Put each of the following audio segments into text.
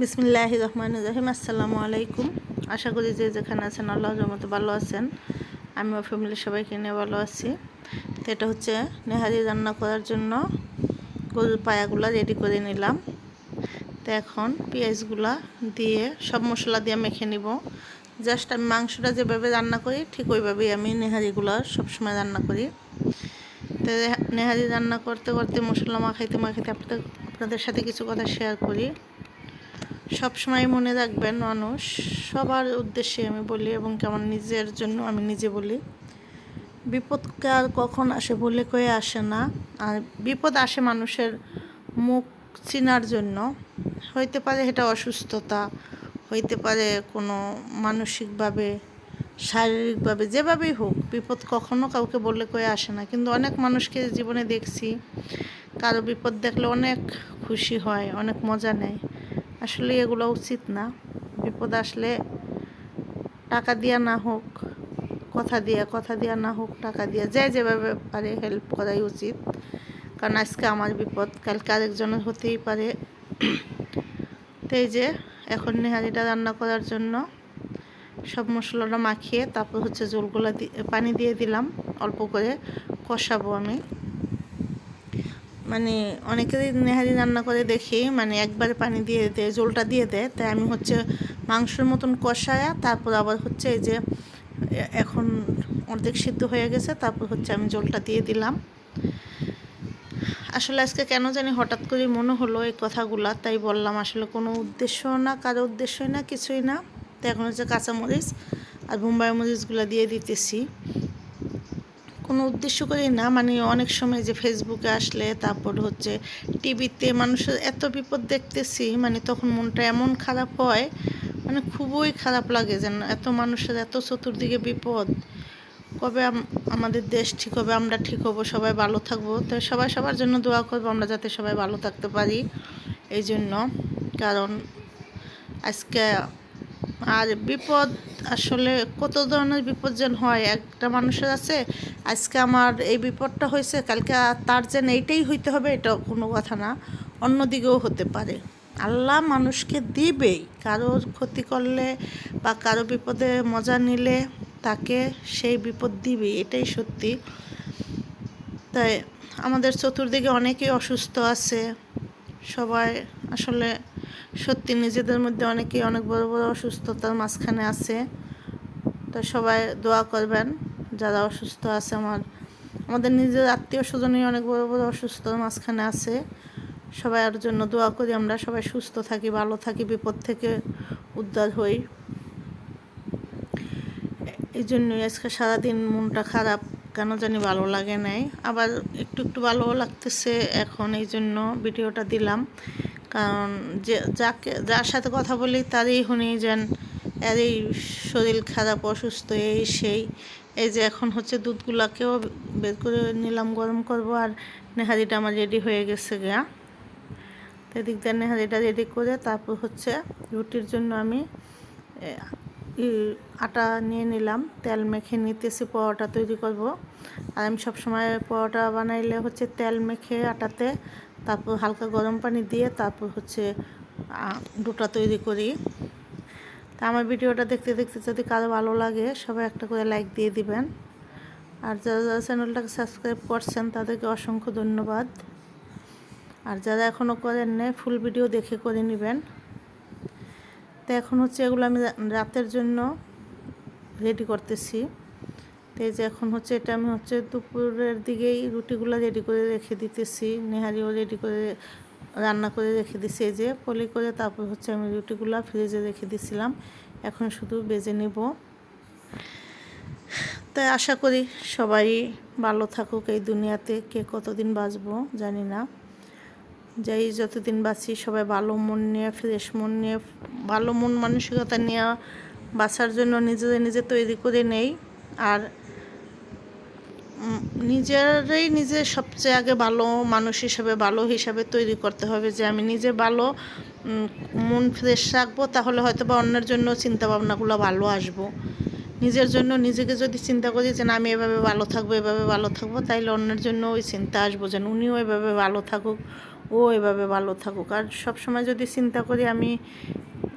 বিসমিল্লাহ রহমান রহিম আসসালামু আলাইকুম। আশা করি যে যেখানে আছেন আল্লাহ রহমতে ভালো আছেন। আমি ও ফ্যামিলির সবাইকে নিয়ে ভালো আছি। তো এটা হচ্ছে নেহারি রান্না করার জন্য গরুর পায়াগুলো রেডি করে নিলাম। তো এখন পেঁয়াজগুলা দিয়ে সব মশলা দিয়ে মেখে নিব। জাস্ট আমি মাংসটা যেভাবে রান্না করি, ঠিক ওইভাবেই আমি নেহারিগুলো সবসময় রান্না করি। তো নেহারি রান্না করতে করতে মশলা মাখাইতে মাখাইতে আপনাদের আপনাদের সাথে কিছু কথা শেয়ার করি। সবসময় মনে রাখবেন মানুষ, সবার উদ্দেশ্যে আমি বলি এবং কেমন নিজের জন্য আমি নিজে বলি। বিপদকে আর কখন আসে বলে কয়ে আসে না। আর বিপদ আসে মানুষের মুখ চিনার জন্য। হইতে পারে এটা অসুস্থতা, হইতে পারে কোনো মানসিকভাবে, শারীরিকভাবে, যেভাবেই হোক, বিপদ কখনো কাউকে বললে কয়ে আসে না। কিন্তু অনেক মানুষকে জীবনে দেখছি, কারও বিপদ দেখলে অনেক খুশি হয়, অনেক মজা নেয়। আসলে এগুলো উচিত না। বিপদ আসলে টাকা দিয়া না হোক, কথা দিয়া কথা দিয়া না হোক, টাকা দিয়া যে যেভাবে পারে হেল্প করাই উচিত। কারণ আজকে আমার বিপদ, কালকে আরেকজনের হতেই পারে। তো এই যে, এখন নেহারিটা রান্না করার জন্য সব মশলাটা মাখিয়ে তারপর হচ্ছে জলগুলো পানি দিয়ে দিলাম, অল্প করে কষাবো আমি। মানে অনেকেরই নেহারি রান্না করে দেখি মানে একবার পানি দিয়ে দেয় জলটা দিয়ে দেয়। তাই আমি হচ্ছে মাংসের মতন কষায়া, তারপর আবার হচ্ছে এই যে এখন অর্ধেক সিদ্ধ হয়ে গেছে, তারপর হচ্ছে আমি জলটা দিয়ে দিলাম। আসলে আজকে কেন জানি হঠাৎ করে মনে হলো এই কথাগুলা, তাই বললাম আসলে কোনো উদ্দেশ্য না, কারও উদ্দেশ্যই না, কিছুই না। তো এখন হচ্ছে কাঁচামরিচ আর বোম্বাই মরিচগুলো দিয়ে দিতেছি। কোনো উদ্দেশ্য করেই না। মানে অনেক সময় যে ফেসবুকে আসলে তারপর হচ্ছে টিভিতে মানুষের এত বিপদ দেখতেছি মানে তখন মনটা এমন খারাপ হয় মানে খুবই খারাপ লাগে যেন এত মানুষের এত চতুর্দিকে বিপদ। কবে আমাদের দেশ ঠিক হবে, আমরা ঠিক হব, সবাই ভালো থাকব। তো সবাই সবার জন্য দোয়া করব আমরা যাতে সবাই ভালো থাকতে পারি। এই জন্য কারণ আজকে আর বিপদ আসলে কত ধরনের বিপদ যেন হয়? একটা মানুষের আছে, আজকে আমার এই বিপদটা হয়েছে, কালকে তার যেন এইটাই হইতে হবে এটা কোনো কথা না। অন্যদিকেও হতে পারে। আল্লাহ মানুষকে দিবেই। কারোর ক্ষতি করলে বা কারও বিপদে মজা নিলে তাকে সেই বিপদ দিবে এটাই সত্যি। তাই আমাদের চতুর্দিকে অনেকেই অসুস্থ আছে। সবাই আসলে সত্যি নিজেদের মধ্যে অনেকেই অনেক বড় বড় অসুস্থতার মাঝখানে আছে। তো সবাই দোয়া করবেন, যারা অসুস্থ আছে আমার, আমাদের নিজের আত্মীয় স্বজনই অনেক বড় বড় অসুস্থতার মাঝখানে আছে। সবার জন্য দোয়া করি, আমরা সবাই সুস্থ থাকি, ভালো থাকি, বিপদ থেকে উদ্ধার হই। এই জন্যই আজকে সারাদিন মনটা খারাপ, কেন জানি ভালো লাগে নাই। আবার একটু একটু ভালো লাগতেছে এখন এই জন্য ভিডিওটা দিলাম। কারণ যে, যাকে, যার সাথে কথা বলি তারই শুনি যেন এরই শরীর খারাপ, অসুস্থ, এই সেই। এই যে এখন হচ্ছে দুধগুলাকেও বের করে নিলাম, গরম করব আর নেহারিটা আমার রেডি হয়ে গেছে গা। তো এদিক দিয়ে নেহারিটা রেডি করে তারপর হচ্ছে রুটির জন্য আমি আটা নিয়ে নিলাম। তেল মেখে নিতেছি, পরোটা তৈরি করব। আর আমি সবসময় পরোটা বানাইলে হচ্ছে তেল মেখে আটাতে তারপর হালকা গরম পানি দিয়ে তারপর হচ্ছে ডোটা তৈরি করি। তা আমার ভিডিওটা দেখতে দেখতে যদি কারও ভালো লাগে, সবাই একটা করে লাইক দিয়ে দিবেন। আর যারা যারা চ্যানেলটাকে সাবস্ক্রাইব করছেন, তাদেরকে অসংখ্য ধন্যবাদ। আর যারা এখনও করেন নেই ফুল ভিডিও দেখে করে নেবেন। তো এখন হচ্ছে এগুলো আমি রাতের জন্য রেডি করতেছি। তো এই যে এখন হচ্ছে এটা আমি হচ্ছে দুপুরের দিকেই রুটিগুলো রেডি করে রেখে দিতেছি। নেহারিও রেডি করে রান্না করে রেখে দিছি। যে পলি করে তারপর হচ্ছে আমি রুটিগুলো ফ্রিজে রেখে দিছিলাম। এখন শুধু বেজে নেব। তাই আশা করি সবাই ভালো থাকুক এই দুনিয়াতে। কে কতদিন বাঁচবো জানি না। যাই যতদিন বাঁচি সবাই ভালো মন নিয়ে ফ্রেশ মন নিয়ে, ভালো মন মানসিকতা নিয়ে বাঁচার জন্য নিজেদের নিজে তৈরি করে নেই। আর নিজেরাই নিজে সবচেয়ে আগে ভালো মানুষ হিসাবে, ভালো হিসাবে তৈরি করতে হবে যে আমি নিজে ভালো মন ফ্রেশ রাখব, তাহলে হয়তো বা অন্যের জন্য চিন্তা ভাবনাগুলো ভালো আসব। নিজের জন্য নিজেকে যদি চিন্তা করি যে না, আমি এভাবে ভালো থাকব, এভাবে ভালো থাকব, তাইলে অন্যের জন্য ওই চিন্তা আসব যেন উনিও এভাবে ভালো থাকুক, ও এভাবে ভালো থাকুক। আর সবসময় যদি চিন্তা করি আমি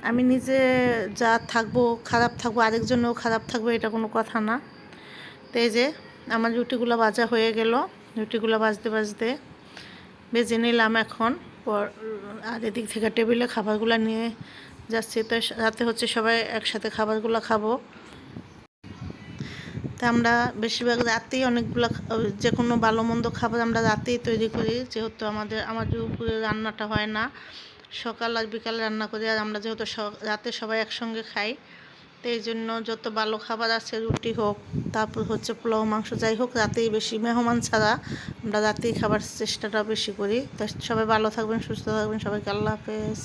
আমি নিজে যা থাকব, খারাপ থাকব, আরেকজনও খারাপ থাকব, এটা কোনো কথা না। তো এই যে আমার রুটিগুলো ভাজা হয়ে গেল। রুটিগুলো ভাজতে ভাজতে বেজে নিলাম এখন। আর এদিক থেকে টেবিলে খাবারগুলো নিয়ে যাচ্ছি। তো রাতে হচ্ছে সবাই একসাথে খাবারগুলো খাব। তা আমরা বেশিরভাগ রাতেই অনেকগুলো যে কোনো ভালো মন্দ খাবার আমরা রাতেই তৈরি করি। যেহেতু আমাদের আমাদের উপরে রান্নাটা হয় না, সকাল আর বিকালে রান্না করি। আর আমরা যেহেতু রাতে সবাই একসঙ্গে খাই তো এই জন্য যত ভালো খাবার আছে, রুটি হোক, তারপর হচ্ছে পোলাও, মাংস, যাই হোক, রাতেই বেশি মেহমান ছাড়া আমরা রাতেই খাবার চেষ্টাটা বেশি করি। তো সবাই ভালো থাকবেন, সুস্থ থাকবেন, সবাইকে আল্লাহ হাফেজ।